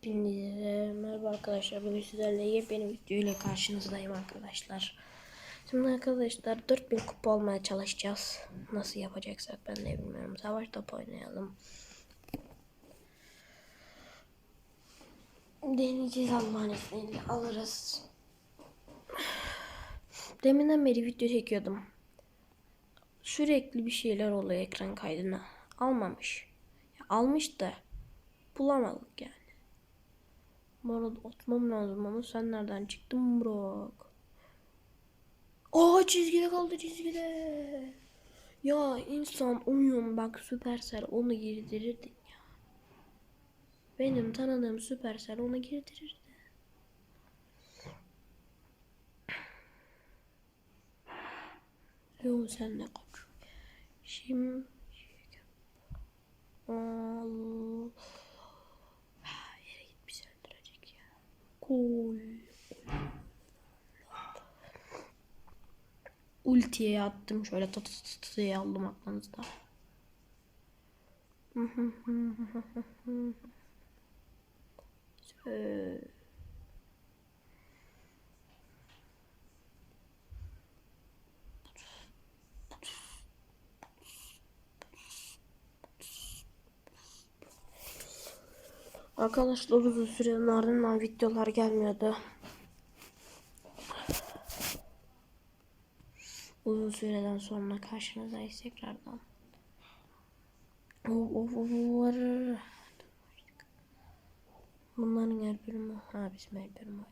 Hepinize merhaba arkadaşlar. Bugün sizlerle yepyeni video ile karşınızdayım arkadaşlar. Şimdi arkadaşlar 4000 kupa olmaya çalışacağız. Nasıl yapacaksak ben de bilmiyorum. Savaş top oynayalım. Deneyeceğiz Allah'ın izniyle alırız. Deminden beri video çekiyordum. Sürekli bir şeyler oluyor ekran kaydına. Almamış. Almış da bulamadık yani. Arada atmam lazım ama sen nereden çıktın Burak? Aa çizgide kaldı çizgide. Ya insan oyun bak Supercell onu girdirirdin ya. Benim tanıdığım Supercell onu girdirirdi. Yo sen ne kaç. Şimdi Allah. Ha, yere git bizi öldürecek ya. Koy. Ultiye attım şöyle tı tı tı diye aldım aklınızda. Ee, Arkadaşlar uzun sürenin ardından videolar gelmiyordu. Uzun süreden sonra karşınızdayız tekrardan. Bunların her bölümü. Ha bizim her bölümü.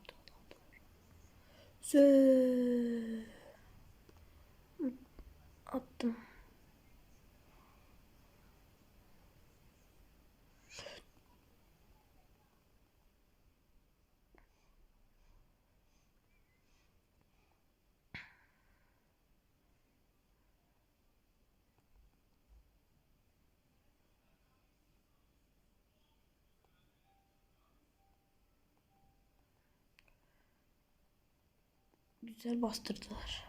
Sö. Attım. Güzel bastırdılar.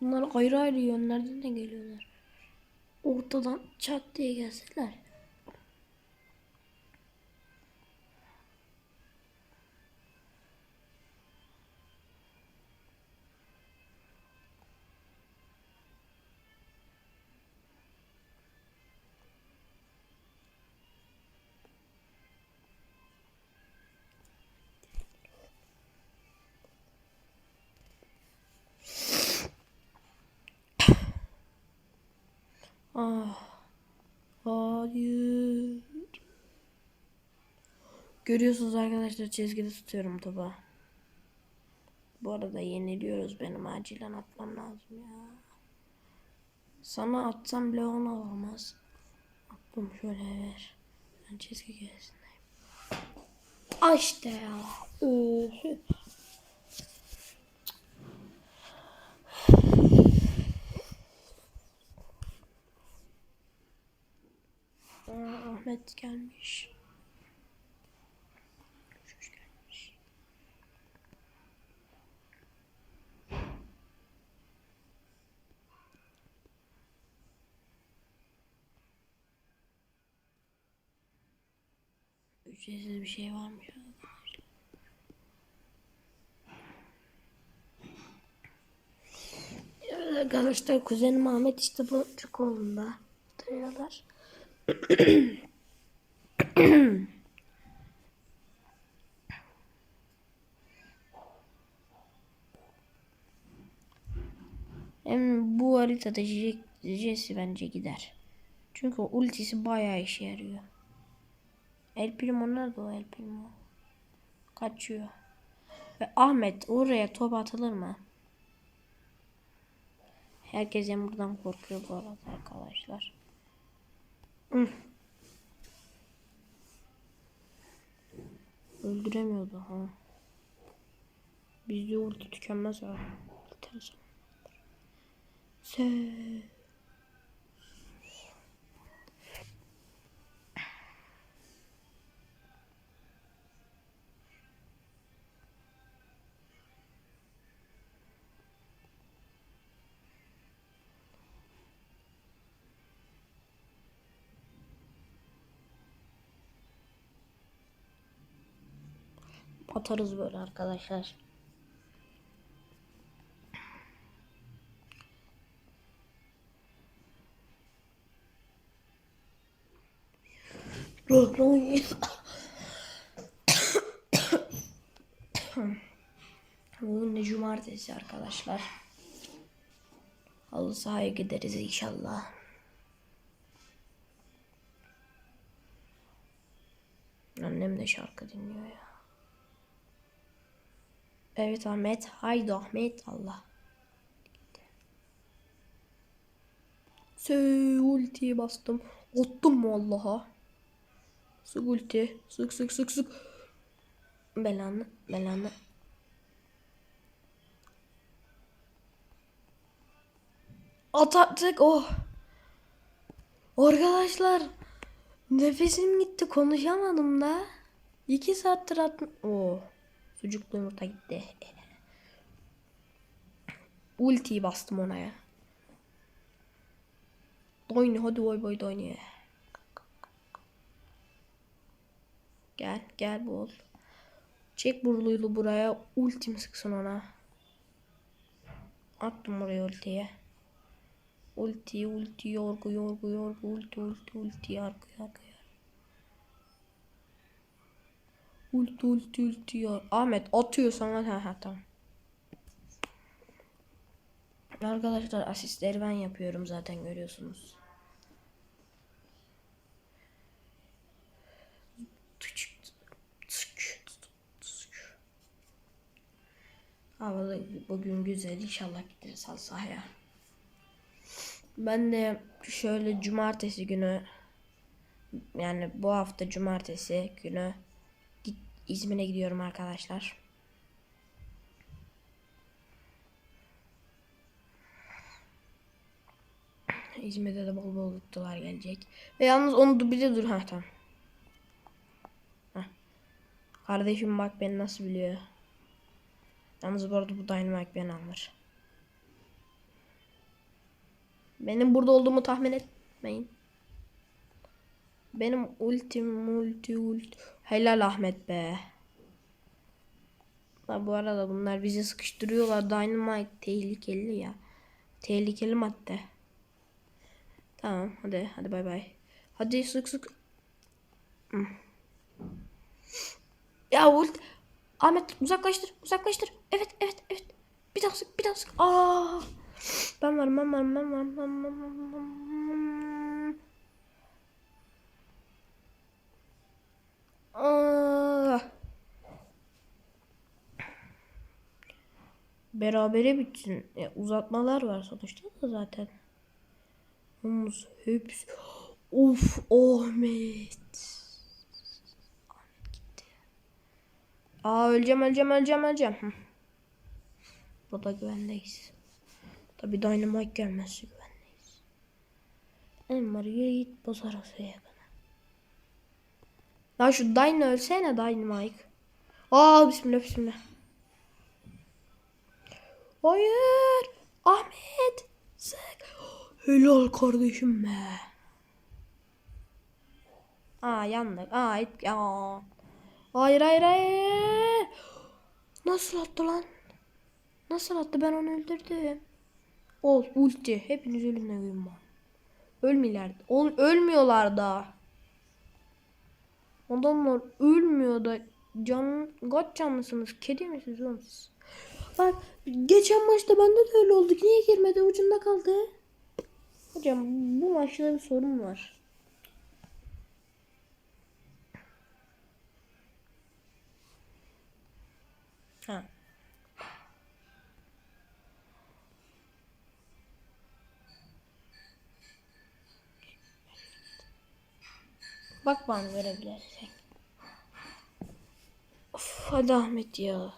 Bunlar ayrı ayrı yönlerden de geliyorlar. Ortadan çat diye gelseler. Ah. Hayır. Görüyorsunuz arkadaşlar çizgide tutuyorum topu. Bu arada yeniliyoruz benim acilen atmam lazım ya. Sana atsam bile onu alamaz. Attım şöyle ver. Ben çizgi gerisindeyim. Ay işte ya. Üf. Aa, Ahmet gelmiş. Hoş gelmiş. Ücretsiz bir şey arkadaşlar. Evet arkadaşlar kuzenim Ahmet işte bu Çukurlu'nda oturuyorlar. Hem bu haritada Je- Jesse bence gider. Çünkü ultisi bayağı işe yarıyor. El Primo nerede o El Primo? Kaçıyor. Ve Ahmet oraya top atılır mı? Herkes buradan korkuyor bu arada arkadaşlar. Hı. Öldüremiyordu ha. Bizde ulti tükenmez ha. Ters. Se. Atarız böyle arkadaşlar. Bugün de cumartesi arkadaşlar. Halı sahaya gideriz inşallah. Annem de şarkı dinliyor ya. Evet Ahmet. Haydi Ahmet. Allah. Ultiyi bastım. Attım vallaha. Sık ulti. Sık sık sık sık. Belanı. Belanı. At attık. Oh. Arkadaşlar. Nefesim gitti. Konuşamadım da. İki saattir attım. Oh. Sucuklu yumurta gitti. Ultiyi bastım ona ya. Doyni hadi boy boy doyni. Gel gel bol. Çek burluylu buraya ultim sıksın ona. Attım oraya ultiye. Ulti ulti yorgu yorgu yorgu ulti ulti ulti yargı yargı Ulti ulti ulti yor. Ahmet atıyor sana ha ha tamam. Arkadaşlar asistleri ben yapıyorum zaten görüyorsunuz. Hava da bugün güzel inşallah gideriz halı sahaya. Ben de şöyle cumartesi günü yani bu hafta cumartesi günü İzmir'e gidiyorum arkadaşlar. İzmir'de de bol bol mutlular gelecek. Ve yalnız onu bile dur ha tamam. Kardeşim bak beni nasıl biliyor. Yalnız bu arada bu Dynamite beni alır. Benim burada olduğumu tahmin etmeyin. Benim ultim ulti ulti. Helal Ahmet be. Ha, bu arada bunlar bizi sıkıştırıyorlar. Dynamite tehlikeli ya. Tehlikeli madde. Tamam hadi hadi bay bay. Hadi sık sık. Hmm. Ya ult. Ahmet uzaklaştır uzaklaştır. Evet evet evet. Bir daha sık bir daha sık. Aa. Ben varım ben varım ben varım. Ben varım, ben varım. Aa. Berabere bitsin. Ya, uzatmalar var sonuçta da zaten. Omuz hepsi. Of Ahmet. Ahmet gitti. Aa öleceğim öleceğim öleceğim öleceğim. Burada güvendeyiz. Tabi Dynamite gelmezse güvendeyiz. Elmarı'ya git bozar o Ya şu Dyna ölsene Dynamite. Aa bismillah bismillah. Hayır. Ahmet. Sık. Helal kardeşim be. Aa yandık. Aa it ya. Hayır hayır hayır. Nasıl attı lan? Nasıl attı ben onu öldürdüm. Ol ulti. Hepiniz evim var. Ölmüyorlar. Ol, ölmüyorlar da. Adamlar ölmüyor da. Can, kaç canlısınız? Kedi misiniz oğlum siz? Bak geçen maçta bende de öyle oldu. Niye girmedi? Ucunda kaldı. Hocam bu maçta bir sorun var. Ha. Bak bana görebilirsin. Of, hadi Ahmet ya.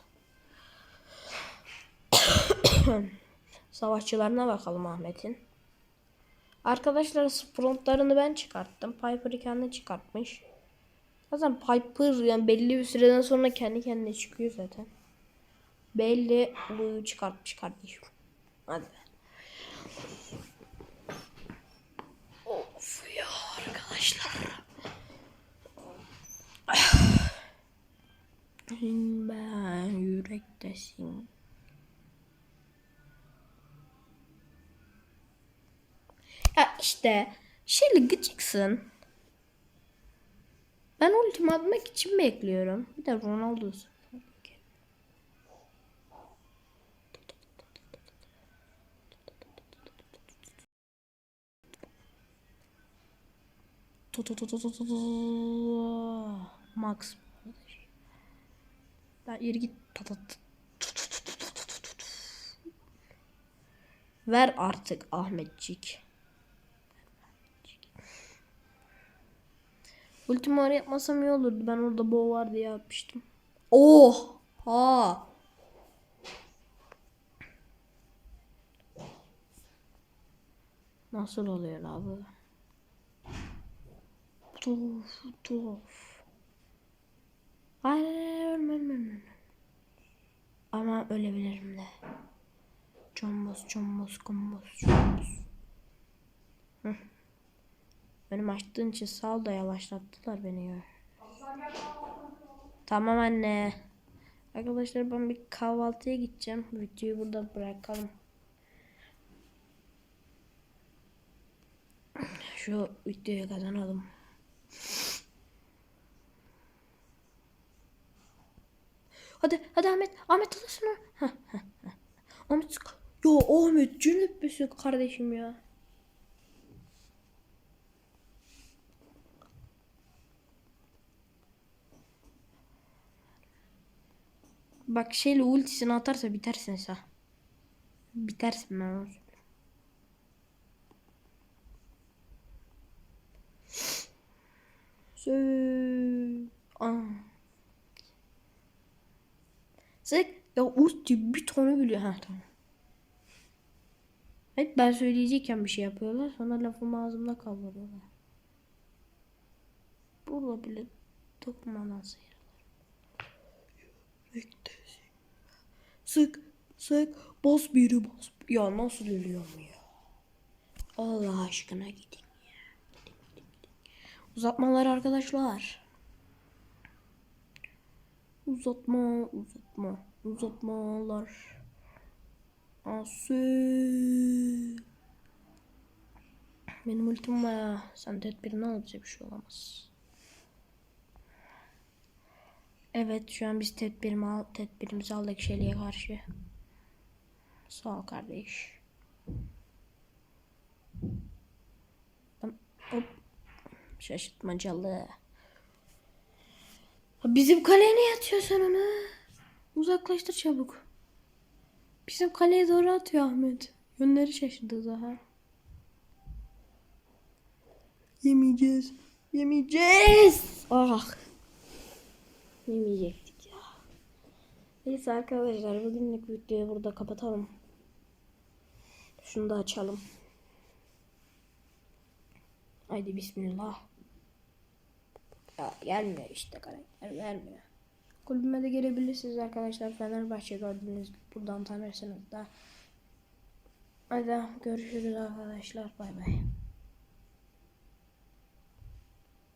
Savaşçılarına bakalım Ahmet'in. Arkadaşlar sprontlarını ben çıkarttım. Piper kendi çıkartmış. Zaten Piper yani belli bir süreden sonra kendi kendine çıkıyor zaten. Belli bu çıkartmış kardeşim. Hadi. Of ya arkadaşlar. Ben yürektesin. Ya işte şeyle gıcıksın. Ben ultimi atmak için bekliyorum. Bir de Ronaldo. Max. Ben yeri git. Patat. Ver artık Ahmetcik. Ultimi yapmasam iyi olurdu. Ben orada bow var diye yapmıştım. Oh! Ha! Nasıl oluyor la bu? Tuf tuf. Hayır ölmem ölmem ölmem. Ama ölebilirim de. Combos combos combos combos. Benim açtığın için sağ ol da yavaşlattılar beni ya. Tamam anne. Arkadaşlar ben bir kahvaltıya gideceğim. Videoyu burada bırakalım. Şu videoyu kazanalım. Hadi hadi Ahmet. Ahmet heh, heh. Ahmet. Ya Ahmet cünüp müsün kardeşim ya. Bak şeyle ultisini atarsa bitersin sen. Bitersin ben onu söyleyeyim. Sö- Aa. Sık ya ulti bir tane biliyor. Ha tamam. Hep ben söyleyecekken bir şey yapıyorlar. Sonra lafımı ağzımda kaldırıyorlar. Burada bile dokunmadan sıyrılır. Sık sık bas biri bas. Ya nasıl ölüyorum ya? Allah aşkına gidin ya. Gidin, gidin, gidin. Uzatmalar arkadaşlar. Uzatma, uzatma, uzatmalar. Asıl. Benim ultim var. Sen tedbirini al bize bir şey olamaz. Evet şu an biz tedbirimi al, tedbirimizi aldık Şeli'ye karşı. Sağ ol kardeş. Ben, hop. Şaşırtmacalı. Bizim kaleye ne atıyor sen onu? Uzaklaştır çabuk. Bizim kaleye doğru atıyor Ahmet. Yönleri şaşırdı daha. Yemeyeceğiz. Yemeyeceğiz. Ah. Yemeyecektik ya. Neyse arkadaşlar bugünlük videoyu burada kapatalım. Şunu da açalım. Haydi bismillah. Ya gelmiyor işte karakter vermiyor. Kulübüme de gelebilirsiniz arkadaşlar. Fenerbahçe gördüğünüz buradan tanırsınız da. Hadi görüşürüz arkadaşlar. Bay bay.